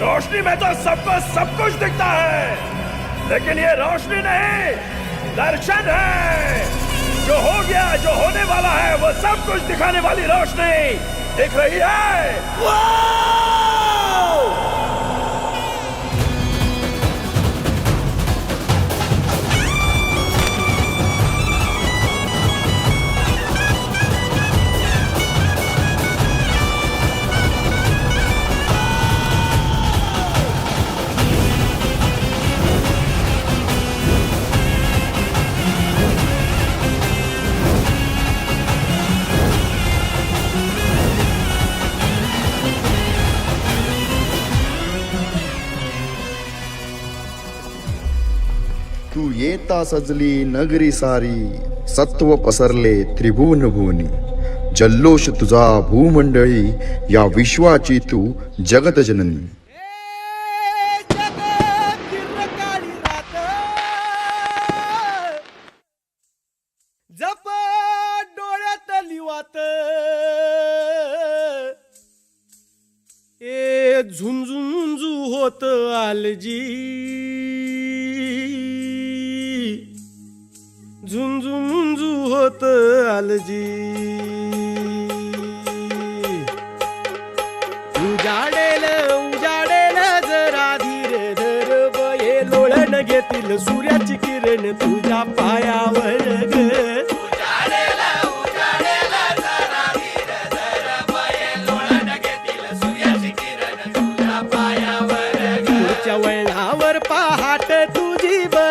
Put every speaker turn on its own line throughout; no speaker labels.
रोशनी में तो सबको सब कुछ दिखता है। लेकिन ये रोशनी नहीं, दर्शन है। जो हो गया, जो होने वाला है, वो सब कुछ दिखाने वाली रोशनी दिख रही है!
येता सजली नगरी सारी सत्व पसरले त्रिभुवन भुवनी. जल्लोष तुझा भूमंडळी या विश्वाची तू जगतजननी
जप डोळ्यात लिवात ए झुंझुंझू होत आलजी. झुंझुंझू होत आलजी उजाडेल उजाडेल जरा धीर धर बये. लोळण घेतील सूर्याची किरण तुझ्या पायावर ग. वळणावर पहाट तुझी या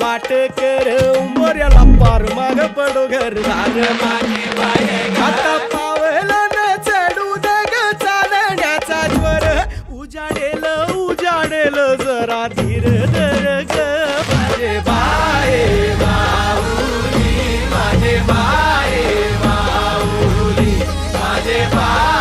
वाट कर मोऱ्याला पार माग पडो घर आता पावला न चढू दे चालण्याचा ज्वर. उजाडेल उजाडेल जरा धीर धर ग. माझे बाय माझे बाय माझे बाय